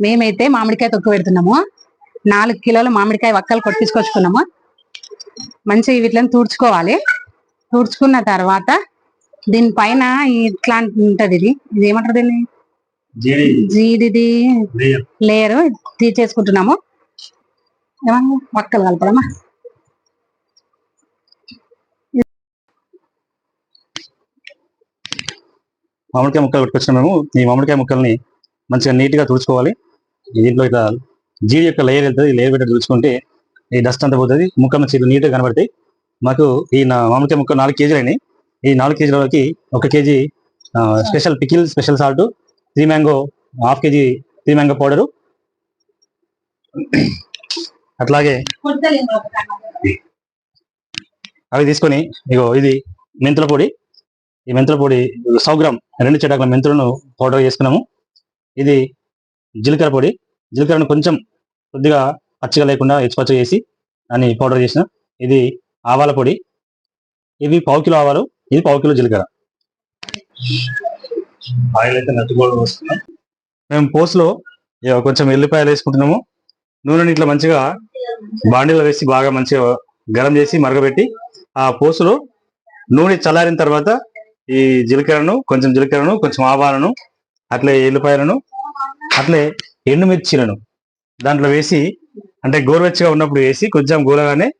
మేమైతే మామిడికాయ తొక్కు పెడుతున్నాము. నాలుగు కిలోల మామిడికాయ వక్కలు కొట్టించుకొచ్చుకున్నాము మంచిగా వీటిని తుడుచుకోవాలి. తుడుచుకున్న తర్వాత దీనిపైన ఇట్లా ఉంటది ఇది. ఇది ఏమంటారు దీన్ని? జీడిది లేయర్. తీసేసుకుంటున్నాము. వక్కలు కలపడమా? మామిడికాయ ముక్కలు పెట్టుకొచ్చినాము ఈ మామిడికాయ ముక్కల్ని మంచిగా నీట్గా తుడుచుకోవాలి. దీంట్లో ఇట్లా జీడి యొక్క లేయర్ వెళ్తుంది లేయర్ పెట్టి చూసుకుంటే ఈ డస్ట్ అంతా పోతుంది ముక్కలు మంచిగా నీట్గా కనబడతాయి. మాకు ఈ నా మామిడికాయ ముక్క నాలుగు కేజీలు అయినాయి. ఈ నాలుగు కేజీలకి ఒక KG special pickle special salt three mango half KG three mango powder అట్లాగే అవి తీసుకొని ఇగో ఇది మెంతుల పొడి. ఈ మెంతుల పొడి సౌ గ్రామ్ రెండు చెటాకుల మెంతులను పౌడర్ చేసుకున్నాము. ఇది జీలకర్ర పొడి. జీలకర్రను కొంచెం కొద్దిగా పచ్చిగా లేకుండా ఎచ్చిపచ్చ చేసి అని పౌడర్ చేసిన. ఇది ఆవాల పొడి. ఇవి పావు కిలో ఆవాలు ఇది పావు కిలో జీలకర్ర. ఆయిల్ అయితే నట్టుకోవడం వస్తున్నాం. మేము పోస్లో కొంచెం ఎల్లిపాయలు వేసుకుంటున్నాము. నూనెని ఇట్లా మంచిగా బాండీలో వేసి బాగా మంచిగా గరం చేసి మరగబెట్టి ఆ పోసులో నూనె చల్లారిన తర్వాత ఈ జీలకర్రను కొంచెం జీలకర్రను కొంచెం ఆవాలను అట్లే ఎల్లిపాయలను అట్లే ఎండుమిర్చీలను దాంట్లో వేసి అంటే గోరువెచ్చగా ఉన్నప్పుడు వేసి కొంచెం గోలగానే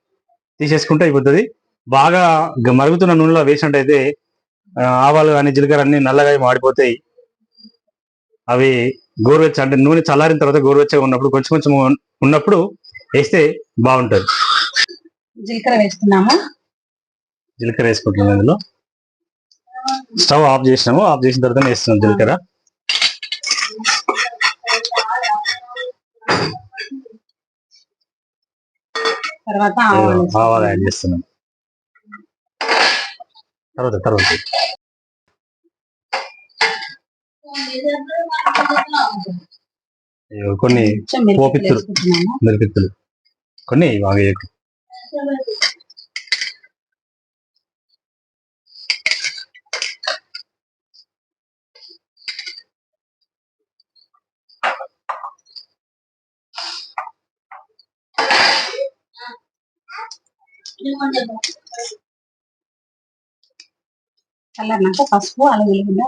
తీసేసుకుంటే అయిపోతుంది. బాగా మరుగుతున్న నూనెలో వేసినట్టయితే ఆవాలు కానీ జీలకర్ర అన్ని నల్లగా మాడిపోతాయి. అవి గోరువెచ్చ అంటే నూనె చల్లారిన తర్వాత గోరువెచ్చగా ఉన్నప్పుడు కొంచెం కొంచెం ఉన్- ఉన్నప్పుడు వేస్తే బాగుంటది. జీలకర్ర వేస్తున్నాము. జీలకర్ర వేసుకుంటున్నాం ఇందులో. స్టవ్ ఆఫ్ చేసినాము. ఆఫ్ చేసిన తర్వాత వేస్తున్నాం జీలకర్ర. తర్వాత ఆవాలు యాడ్ చేస్తున్నాం. తర్వాత తర్వాత. కొన్ని పోపిత్తులు. మిరపిత్తులు కొన్ని బాగా వేయకు. పసుపు అలా వెల్లుల్లి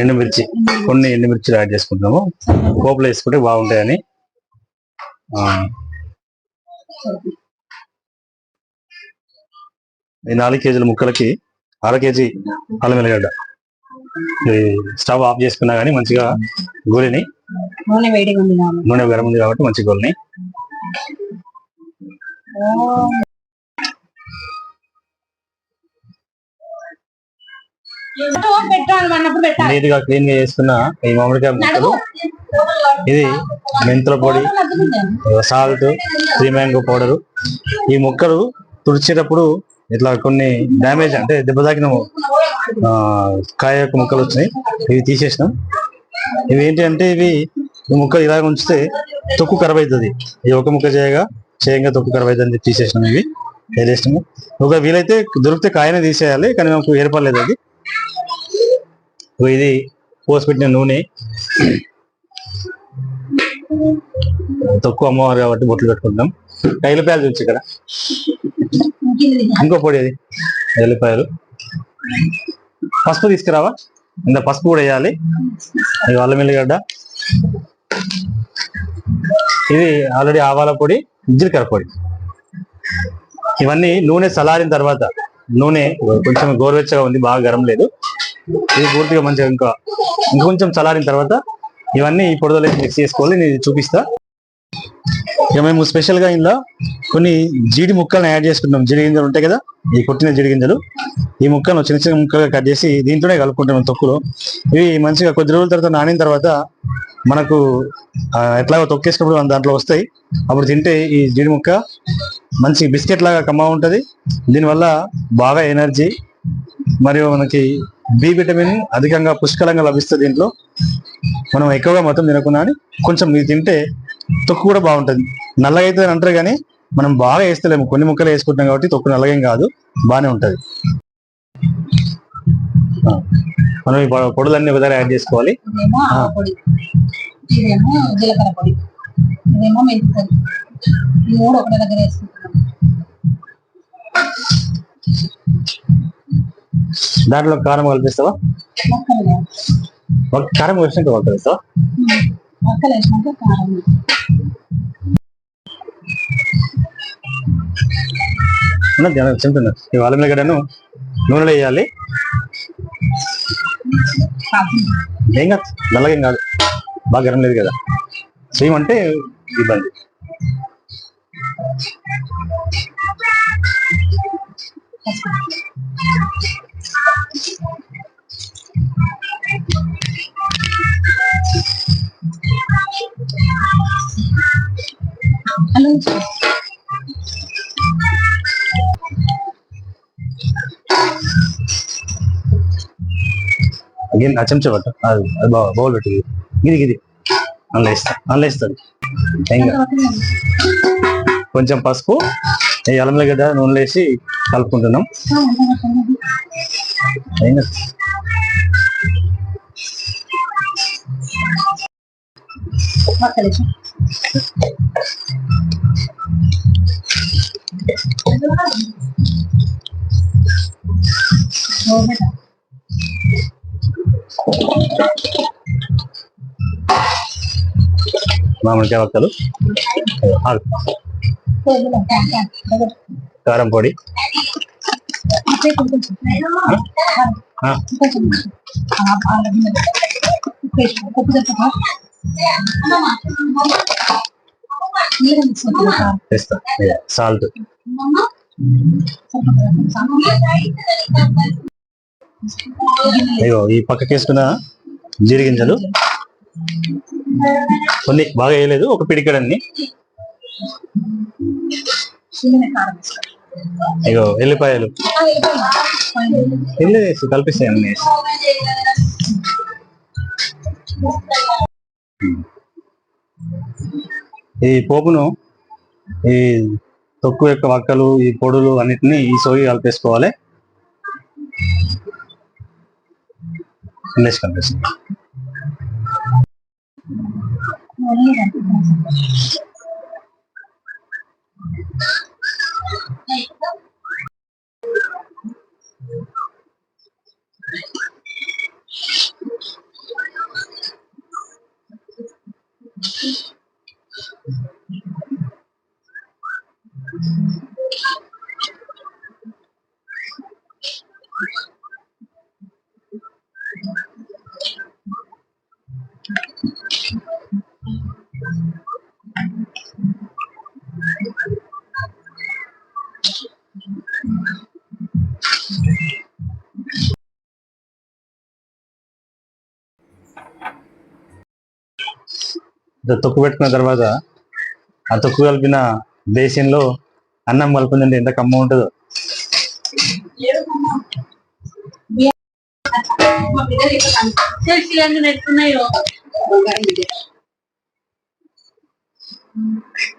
ఎండుమిర్చి కొన్ని ఎండుమిర్చిలు యాడ్ చేసుకుంటాము. పోపులో వేసుకుంటే బాగుంటాయని. ఈ నాలుగు కేజీల ముక్కలకి అర కేజీ అల్లం వెల్లిగడ్డ స్టవ్ ఆఫ్ చేసుకున్నా కానీ మంచిగా గోలిని నూనె వేడిగా ఉంది నూనె గరం ఉంది కాబట్టి మంచి గోలిని. పెట్టాలి అన్నప్పుడు పెట్టాలి. నీట్గా క్లీన్గా చేసుకున్న ఈ మామిడికాయ ముక్కలు. ఇది మెంతుల పొడి సాల్ట్ త్రీ మ్యాంగో పౌడర్. ఈ ముక్కలు తుడిచేటప్పుడు ఇట్లా కొన్ని డ్యామేజ్ అంటే దెబ్బ తాకిన కాయ యొక్క ముక్కలు వచ్చినాయి. ఇవి తీసేసినాం. ఇవి ఏంటి అంటే ఇవి ముక్కలు ఇలాగ ఉంచితే తొక్కు ఖరాబ్ అవుతుంది ఈ ఒక ముక్క చేయగా చేయంగా తొక్కు ఖరాబ్ అవుతుంది అని తీసేసినాం ఇవి. వేసేసినాము ఒక వీలైతే దొరికితే కాయనే తీసేయాలి కానీ మాకు ఏర్పడలేదు అది. ఇది పోసి పెట్టిన నూనె. తక్కువ అమ్మవారు కాబట్టి బొట్లు పెట్టుకుంటాం ఎల్లిపాయలు చూసి ఇక్కడ. ఇంకో పొడి అది. ఎల్లిపాయలు. పసుపు తీసుకురావా? ఇంత పసుపు కూడా వేయాలి. అల్లం ఎల్లిగడ్డ. ఇది ఆల్రెడీ ఆవాల పొడి జీలకర్ర పొడి. ఇవన్నీ నూనె చల్లారిన తర్వాత నూనె కొంచెం గోరువెచ్చగా ఉంది బాగా గరం లేదు. ఇది పూర్తిగా మంచిగా ఇంకా ఇంకొంచెం చల్లారిన తర్వాత ఇవన్నీ ఈ పొడదలు మిక్స్ చేసుకోవాలి నేను ఇది చూపిస్తా. ఇక మేము స్పెషల్గా ఇందులో కొన్ని జీడి ముక్కలను యాడ్ చేసుకుంటాం జీడి గింజలు ఉంటాయి కదా ఈ కొట్టిన జీడి గింజలు. ఈ ముక్కలను చిన్న చిన్న ముక్కలుగా కట్ చేసి దీంతోనే కలుపుకుంటాం తొక్కులో. ఇవి మంచిగా కొద్ది రోజుల తర్వాత నానిన తర్వాత మనకు ఎట్లాగో తొక్కేసినప్పుడు దాంట్లో వస్తాయి. అప్పుడు తింటే ఈ జీడి ముక్క మంచి బిస్కెట్ లాగా కమ్మగా ఉంటుంది. దీనివల్ల బాగా ఎనర్జీ మరియు మనకి బి విటమిన్ అధికంగా పుష్కలంగా లభిస్తుంది దీంట్లో. మనం ఎక్కువగా మొత్తం తినకుండా అని కొంచెం ఇది తింటే తొక్కు కూడా బాగుంటుంది. నల్లగా అయితే అని అంటారు కానీ మనం బాగా వేస్తలేము. కొన్ని ముక్కలు వేసుకుంటాం కాబట్టి తొక్కు నల్లగేం కాదు బాగానే ఉంటది. మనం ఈ పొడులన్నీ దగ్గర యాడ్ చేసుకోవాలి. ఇదేమో ఆవ పొడి. ఇదేమో జీలకర్ర పొడి. ఇదేమో మెంతి పొడి. ఈ మూడు ఒకటి దగ్గర వేసుకుంటున్నాం. దాంట్లో కారం కలిపిస్తావా? కారం వేసినాక కారం. ఉన్నది ధ్యానం చెప్తున్నా ఈ అల్లం గడ్డను నూనెలో వేయాలి. ఏం కాదు నల్లగేం కాదు. బాగా గరం లేదు కదా. సేమ్ అంటే ఇబ్బంది. Thank you. అగైన్ ఆ చెంచా పట్టు. అది అది బాగా బౌల్ పెట్టి గిది గిది. అందులో వేస్తా అందులో వేస్తుంది ఏం కొంచెం పసుపు ఈ అల్లం గడ్డ నూనెలో వేసి కలుపుకుంటున్నాం. ఏం కాదు. మొక్కలు మామిడికాయ వక్కలు. కారం పొడి. సాల్ట్. అయ్యో ఈ పక్కకి వేసుకున్న జీడిగింజలు. కొన్ని బాగా వేయలేదు ఒక పిడికడన్ని. అయ్యో ఎల్లిపాయలు. ఎల్లి వేసి కలిపిస్తాయి అన్ని వేసి. ఈ పోపును ఈ తొక్కు యొక్క వక్కలు ఈ పొడులు అన్నిటిని ఈ సోయి కలిపేసుకోవాలి. ఇంగ్లీష్ కలిపేస్తాం తొక్కు పెట్టుకున్న తర్వాత ఆ తొక్కు కలిపిన బేసిన్లో అన్నం కలుపుందంటే ఎంత కమ్మ ఉంటుందో. తెలిసి 嗯是。